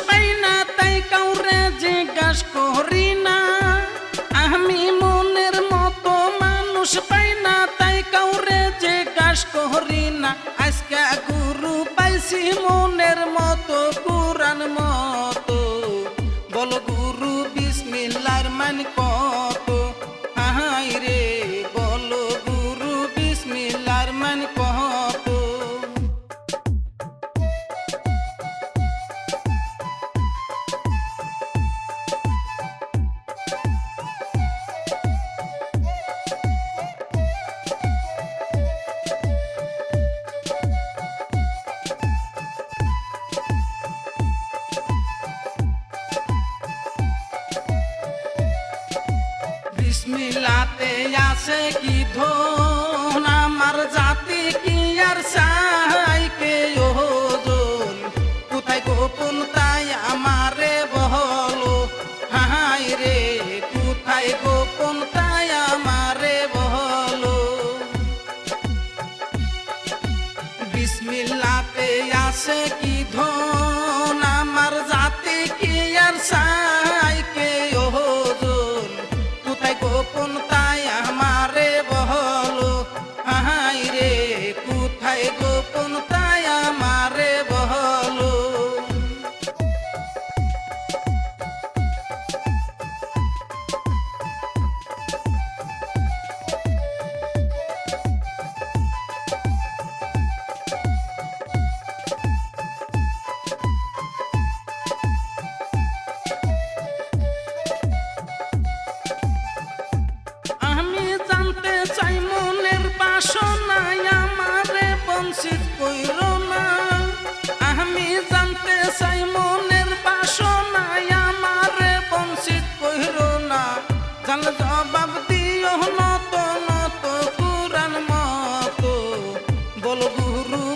পাই না তাই কাউরে জিজ্ঞাস করি না আমি মনের মতো মানুষ পাই তাই কাউরে জিজ্ঞাস করি না আজকে গুরু পাইছি মনের বিসমিল্লাতে আছে কি ধন? আমার জাতি কি আর চাই? কে ওজন কোথায় গোপন তাই আমারে বহলো হাই রে, কোথায় গোপন তাই আমারে বহলো বিসমিল্লাতে আছে কি ধন? আমার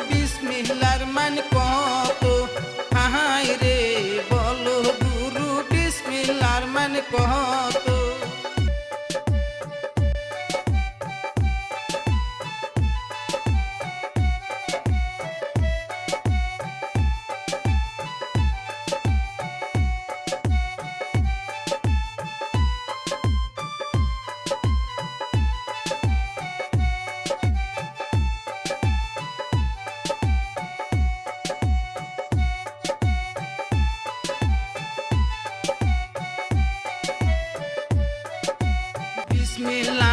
বিসমিল্লার মান কত? হাই রে বল গুরু বিসমিল্লার মান কত? Bismillah.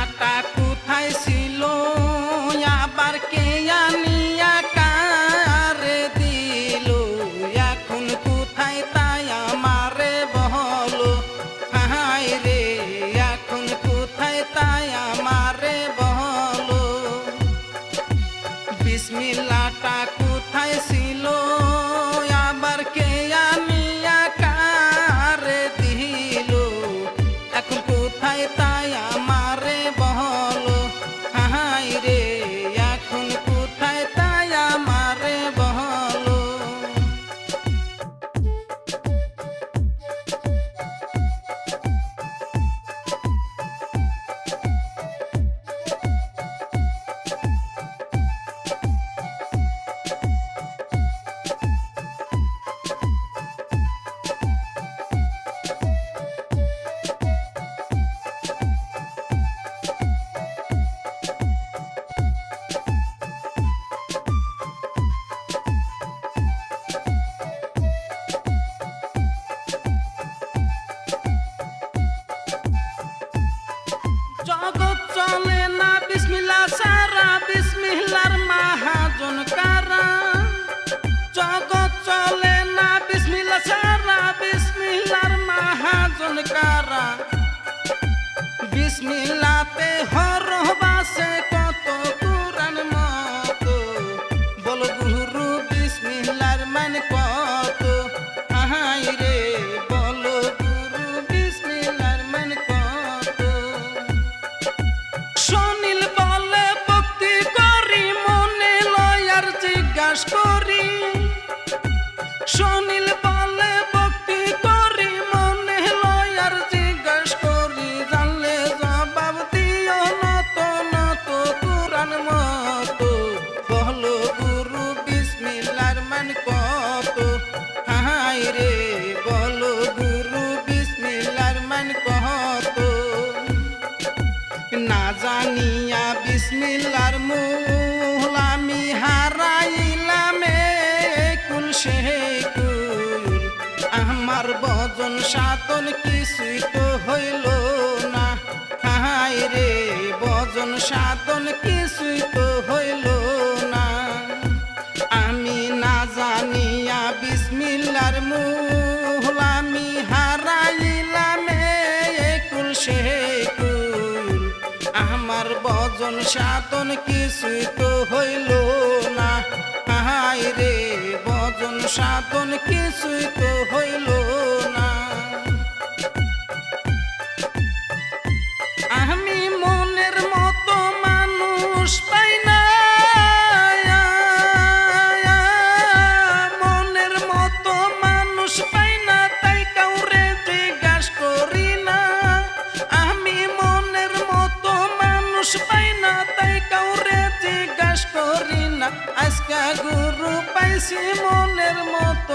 বিসমিল্লাতে হর বাসে কত কুরান মত। বল গুরু বিসমিল্লার মান কত? আহাই রে, বল গুরু বিসমিল্লার মান কত? সুনীল বিসমিল্লার মূল আমি হারাইলাম কুল সে কুল। আমার বজন সাতন কিছুই তো বজন সাতন কিছুই তো হইল না। হাই রে বজন সাতন কিছুই তো হইল না। পাইছি মনের মতো